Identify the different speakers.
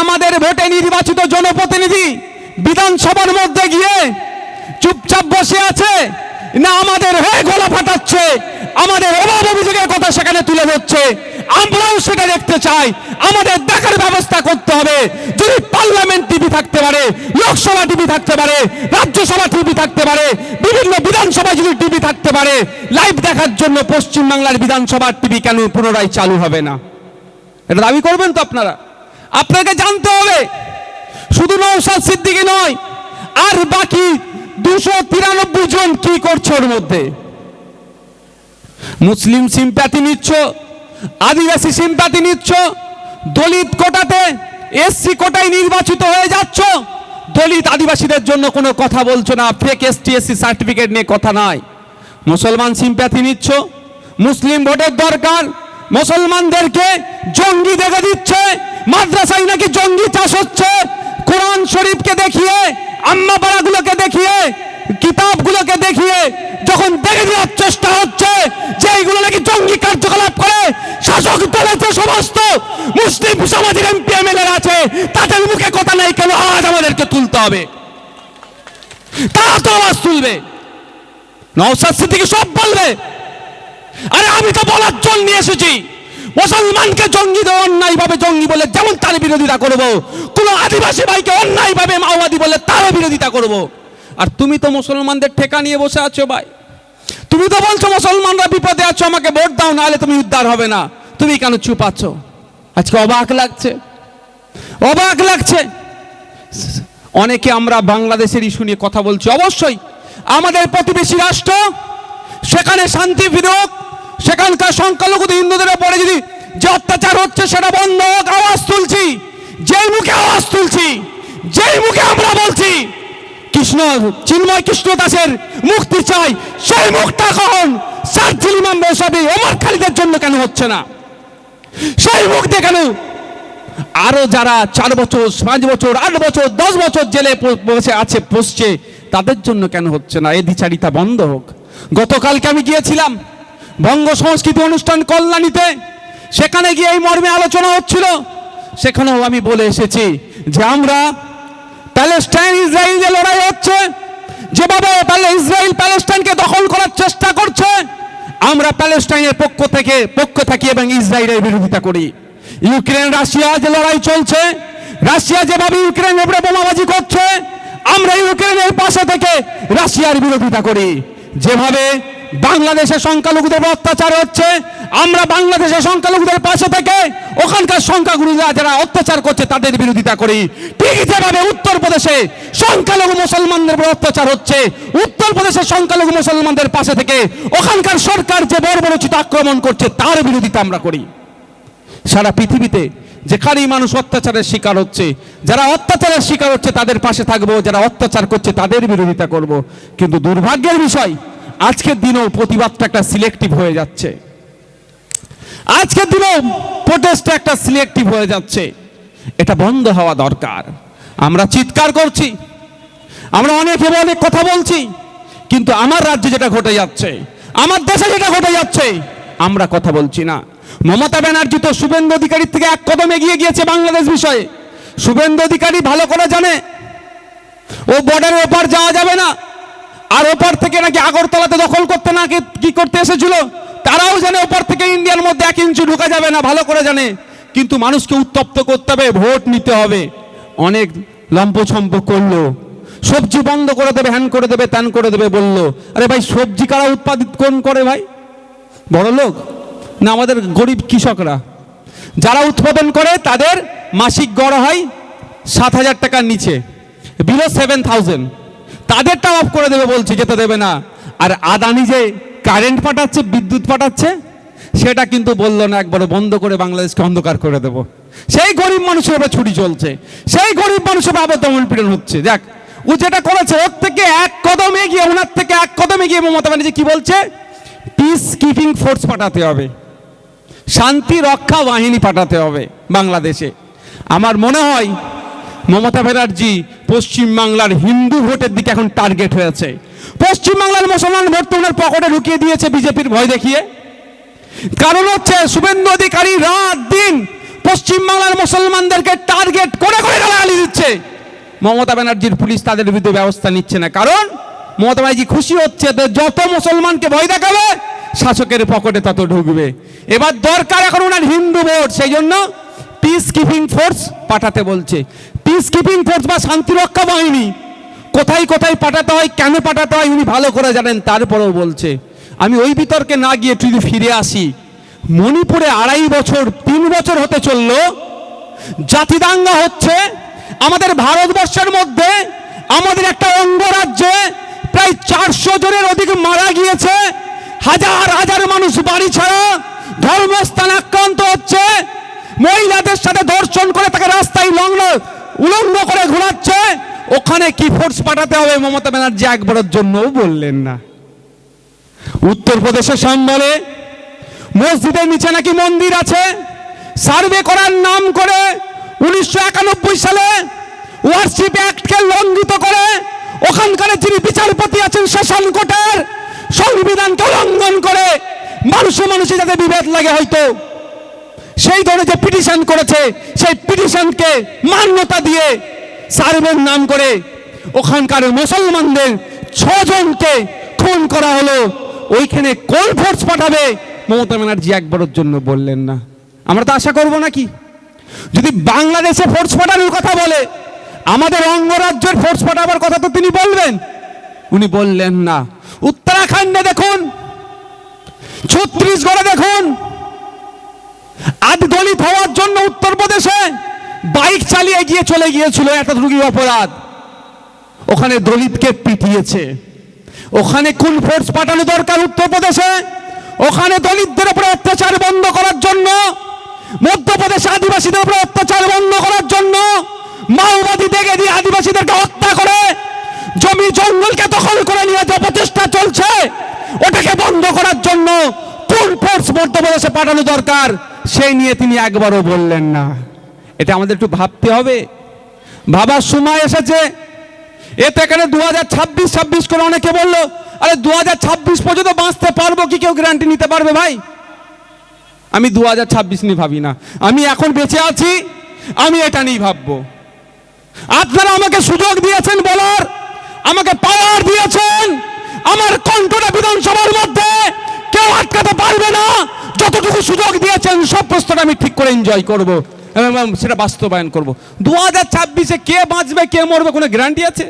Speaker 1: আমাদের ভোটে নির্বাচিত জনপ্রতিনিধি বিধানসভার মধ্যে গিয়ে চুপচাপ বসে আছে। না আমাদের হয়ে গলা ফাটাচ্ছে, আমাদের অভাব অভিযোগের কথা সেখানে তুলে ধরছে। আমরাও সেটা দেখতে চাই। আমাদের দেখার ব্যবস্থা করতে হবে। যদি পার্লামেন্ট টিভি থাকতে পারে, লোকসভা টিভি থাকতে পারে, রাজ্যসভা টিভি থাকতে পারে, বিভিন্ন বিধানসভা যদি টিভি থাকতে পারে, লাইভ দেখার জন্য পশ্চিমবাংলার বিধানসভার টিভি কেন পুনরায় চালু হবে না? এটা দাবি করবেন তো আপনারা? আপনাকে জানতে হবে, শুধু নৌসাদ সিদ্দিকি নয়, আর বাকি দুশো তিরানব্বই জন কি করছে ওর মধ্যে? মুসলিম সিম্প্যাথি নিচ্ছ, আদিবাসী সিম্প্যাথি নিচ্ছ, দলিত কোটাতে এসসি কোটায় নির্বাচিত হয়ে যাচ্ছ, দলিত আদিবাসীদের জন্য কোনো কথা বলছো না ফেক এসটি এসসি সার্টিফিকেট নিয়ে কথা নাই। মুসলমান সিম্প্যাথি নিচ্ছ, মুসলিম ভোটের দরকার, মুসলমানদেরকে জঙ্গি দেখে দিচ্ছে মাদ্রাসায় নাকি জঙ্গি চাষ হচ্ছে? কোরআন শরীফকে দেখিয়ে, আম্মা পাড়াগুলোকে দেখিয়ে, কিতাবগুলোকে দেখিয়ে যখন দেখে দেওয়ার চেষ্টা হচ্ছে, যে এইগুলো নাকি জঙ্গি কার্যকলাপ করে, শাসক দলের যে সমস্ত মুসলিম সমাজের এমপি এমএলএ আছে, তাদের মুখে কথা নেই কেন? আজ আমাদেরকে তুলতে হবে। তারা তো আওয়াজ তুলবে। নওসাদ সিদ্দিকি সব বলবে। আরে আমি তো বলার জন্য নিয়ে এসেছি। মুসলমানকে জঙ্গি দেওয়া ভাবে জঙ্গি বলে যেমন তার বিরোধিতা করব, কোন আদিবাসী ভাইকে অন্যায় ভাবে মাওবাদী বলে তারও বিরোধিতা করব। আর তুমি তো মুসলমানদের ঠেকা নিয়ে বসে আছো ভাই। তুমি তো বলছো মুসলমানরা বিপদে আছো, আমাকে ভোট দাও, নাহলে তুমি উদ্ধার হবে না। তুমি কেন চুপ আছো? আজকে অবাক লাগছে। অবাক লাগছে। অনেকে আমরা বাংলাদেশের ইস্যু নিয়ে কথা বলছি। অবশ্যই আমাদের প্রতিবেশী রাষ্ট্র, সেখানে শান্তি ফিরুক, সেখানকার সংখ্যালঘু হিন্দুদের উপরে যদি যে অত্যাচার হচ্ছে সেটা বন্ধ হোক, আওয়াজ তুলছি। যেই মুখে আওয়াজ তুলছি, যেই মুখে আমরা বলছি, কৃষ্ণ, চিন্ময় কৃষ্ণ দাসের মুক্তি চাই। সেই মুখটা কখন সার্জিল ইমাম বেসাবি ওমর খালিদের জন্য কেন হচ্ছে না? সেই মুখ দিয়ে কেন? আরও যারা চার বছর, পাঁচ বছর, আট বছর, দশ বছর জেলে বসে আছে, বসছে, তাদের জন্য কেন হচ্ছে না? এই দ্বিচারিতা বন্ধ হোক। গতকালকে আমি গিয়েছিলাম বঙ্গ সংস্কৃতি অনুষ্ঠান কল্যাণীতে। সেখানে গিয়ে এই মর্মে আলোচনা হচ্ছিল। সেখানেও আমি বলে এসেছি যে আমরা প্যালেস্টাইন ইসরায়েল যে লড়াই হচ্ছে, যেভাবে ইসরায়েল প্যালেস্টাইনকে দখল করার চেষ্টা করছে, আমরা প্যালেস্টাইনের পক্ষ থেকে, পক্ষ থাকি এবং ইসরায়েলের বিরোধিতা করি। ইউক্রেন, রাশিয়া যে লড়াই চলছে, রাশিয়া যেভাবে ইউক্রেনের উপরে বোমাবাজি করছে, আমরা ইউক্রেনের পাশে থেকে রাশিয়ার বিরোধিতা করি। যেভাবে বাংলাদেশের সংখ্যালঘুদের অত্যাচার হচ্ছে। আমরা বাংলাদেশের সংখ্যালঘুদের পাশে থেকে ওখানকার সংখ্যাগুরুরা যারা অত্যাচার করছে, তাদের বিরোধিতা করি। ঠিক যেভাবে উত্তরপ্রদেশে সংখ্যালঘু মুসলমানদের উপর অত্যাচার হচ্ছে, উত্তরপ্রদেশের সংখ্যালঘু মুসলমানদের পাশে থেকে ওখানকার সরকার যে বর্বরচিত আক্রমণ করছে, তার বিরোধিতা আমরা করি। সারা পৃথিবীতে যেখানেই মানুষ অত্যাচারের শিকার হচ্ছে, যারা অত্যাচারের শিকার হচ্ছে, তাদের পাশে থাকব, যারা অত্যাচার করছে, তাদের বিরোধিতা করব। কিন্তু দুর্ভাগ্যের বিষয় আজকের দিনেও প্রতিবাদটা একটা সিলেক্টিভ হয়ে যাচ্ছে। আজকের দিনেও প্রোটেস্টটা একটা সিলেক্টিভ হয়ে যাচ্ছে। এটা বন্ধ হওয়া দরকার। আমরা চিৎকার করছি। আমরা অনেকে অনেক কথা বলছি। কিন্তু আমার রাজ্যে যেটা ঘটে যাচ্ছে, আমার দেশে যেটা ঘটে যাচ্ছে, আমরা কথা বলছি না। মমতা ব্যানার্জি তো শুভেন্দু অধিকারীর থেকে এক কদম এগিয়ে গিয়েছে বাংলাদেশ বিষয়ে। শুভেন্দু অধিকারী ভালো করে জানে। ও বর্ডারের ওপার যাওয়া যাবে না। আর ওপার থেকে নাকি আগরতলাতে দখল করতে না কি- করতে এসেছিল? তারাও জানে ওপার থেকে ইন্ডিয়ার মধ্যে এক ইঞ্চি ঢুকা যাবে না, ভালো করে জানে। কিন্তু মানুষকে উত্তপ্ত করতে হবে, ভোট নিতে হবে। অনেক লম্পছম্প করল। সবজি বন্ধ করে দেবে, হ্যান করে দেবে, ত্যান করে দেবে বলল। আরে ভাই, সবজি কারা উৎপাদিত কোন করে ভাই? বড় লোক? না, আমাদের গরিব কৃষকরা। যারা উৎপাদন করে, তাদের মাসিক গড় হয় সাত হাজার টাকার নিচে। বিলো সেভেন থাউজেন্ড তাদেরটা অফ করে দেবে বলছে যেতে দেবে না। আর আদানি যে কারেন্ট পাঠাচ্ছে, বিদ্যুৎ পাঠাচ্ছে, সেটা কিন্তু বলল না একবারে বন্ধ করে বাংলাদেশকে অন্ধকার করে দেব। সেই গরিব মানুষের উপরে ছুটি চলছে। সেই গরিব মানুষের আবার দমন পীড়ন হচ্ছে। দেখ, ও যেটা করেছে, ওর থেকে এক কদমে গিয়ে, ওনার থেকে এক কদমে গিয়ে মমতা ব্যানার্জি কি বলছে? পিস কিপিং ফোর্স পাঠাতে হবে। শান্তি রক্ষা বাহিনী পাঠাতে হবে বাংলাদেশে। আমার মনে হয় মমতা ব্যানার্জি পশ্চিমবাংলার হিন্দু ভোটের দিকে এখন টার্গেট হয়েছে। পশ্চিমবাংলার মুসলমান ভোট তো ওনার পকেটে ঢুকিয়ে দিয়েছে বিজেপির ভয় দেখিয়ে। কারণ হচ্ছে শুভেন্দু অধিকারী রাত দিন পশ্চিমবাংলার মুসলমানদেরকে টার্গেট করে করে গালাগালি দিচ্ছে। মমতা ব্যানার্জির পুলিশ তাদের বিরুদ্ধে ব্যবস্থা নিচ্ছে না। কারণ মমতা ব্যানার্জি খুশি হচ্ছে যত মুসলমানকে ভয় দেখাবে, শাসকের পকেটে তত ঢুকবে। এবার দরকার এখন ওনার হিন্দু ভোট, সেই জন্য পিস কিপিং ফোর্স পাঠাতে বলছে। পিস কিপিং ফোর্স বা শান্তিরক্ষা বাহিনী কোথায় কোথায় পাঠাতে হয়, কেন পাঠাতে হয়, উনি ভালো করে জানেন, তারপরেও বলছে, আমি ওই বিতর্কে না গিয়ে যদি ফিরে আসি, মণিপুরে আড়াই বছর, তিন বছর হতে চলল, জাতিদাঙ্গা হচ্ছে, আমাদের ভারতবর্ষের মধ্যে আমাদের একটা অঙ্গরাজ্যে প্রায় চারশো জনের অধিক মারা গিয়েছে, হাজার হাজার মানুষ বাড়ি ছাড়া, ধর্মস্থান আক্রান্ত হচ্ছে, মহিলাদের সাথে ধর্ষণ করে তাকে রাস্তায় লগ্ন উলঙ্গ করে ঘোরাচ্ছে। ওখানে কি ফোর্স পাঠাতে হবে? মমতা ব্যানার্জি একবারের জন্যও বললেন না। উত্তরপ্রদেশের সম্বলে মসজিদের নিচে নাকি মন্দির আছে? সার্ভে করার নাম করে উনিশশো একানব্বই সালে ওয়ারশিপ অ্যাক্টকে লঙ্ঘিত করে ওখানকার যিনি বিচারপতি আছেন সেশন কোর্টের সংবিধানকে লঙ্ঘন করে মানুষে মানুষে যাতে বিভেদ লাগে হয়তো। সেই ধরনের যে পিটিশন করেছে, সেই পিটিশনকে মান্যতা দিয়ে সার্ভের নাম করে ওখানকার মুসলমানদের ছজনকে খুন করা হলো। ওইখানে কোন ফোর্স পাঠাবে? মমতা ব্যানার্জি একবারের জন্য বললেন না। আমরা তো আশা করব নাকি? যদি বাংলাদেশে ফোর্স পাঠানোর কথা বলে, আমাদের অঙ্গরাজ্যের ফোর্স পাঠাবার কথা তো তিনি বলবেন। উনি বললেন না। উত্তরাখণ্ডে দেখুন, ছত্রিশগড়ে দেখুন আজ দলিত হওয়ার জন্য উত্তরপ্রদেশে বাইক চালিয়ে গিয়ে চলে গিয়েছিল রুগী অপরাধ। ওখানে দলিতকে পিটিয়েছে। ওখানে কোন ফোর্স পাঠানো দরকার উত্তরপ্রদেশে? ওখানে দলিতদের উপরে অত্যাচার বন্ধ করার জন্য, মধ্যপ্রদেশে আদিবাসীদের উপরে অত্যাচার বন্ধ করার জন্য, মাওবাদী দেখে দিয়ে আদিবাসীদেরকে হত্যা করে, জমি জঙ্গলকে দখল করে নিয়ে যে প্রচেষ্টা চলছে, ওটাকে বন্ধ করার জন্য কোন ফোর্স মধ্যপ্রদেশে পাঠানো দরকার? সেই নিয়ে তিনি একবারও বললেন না। এটা আমাদের একটু ভাবতে হবে। ভাবার সময় এসেছে। এতে এখানে দু হাজার ছাব্বিশ ছাব্বিশ করে অনেকে বলল, আরে দু হাজার ছাব্বিশ পর্যন্ত বাঁচতে পারব কি? কেউ গ্যারান্টি নিতে পারবে ভাই? আমি দু হাজার ছাব্বিশ নিয়ে ভাবি না। আমি এখন বেঁচে আছি, আমি এটা নিয়ে ভাববো। আপনারা আমাকে সুযোগ দিয়েছেন বলার, আমাকে পাওয়ার দিয়েছেন। আমার কণ্ঠটা বিধানসভার মধ্যে কেউ আটকাতে পারবে না। যতটুকু সুযোগ দিয়েছেন, সব প্রশ্নটা আমি ঠিক করে এনজয় করব এবং সেটা বাস্তবায়ন করব। দু হাজার ছাব্বিশে কে বাঁচবে, কে মরবে, কোনো গ্যারান্টি আছে?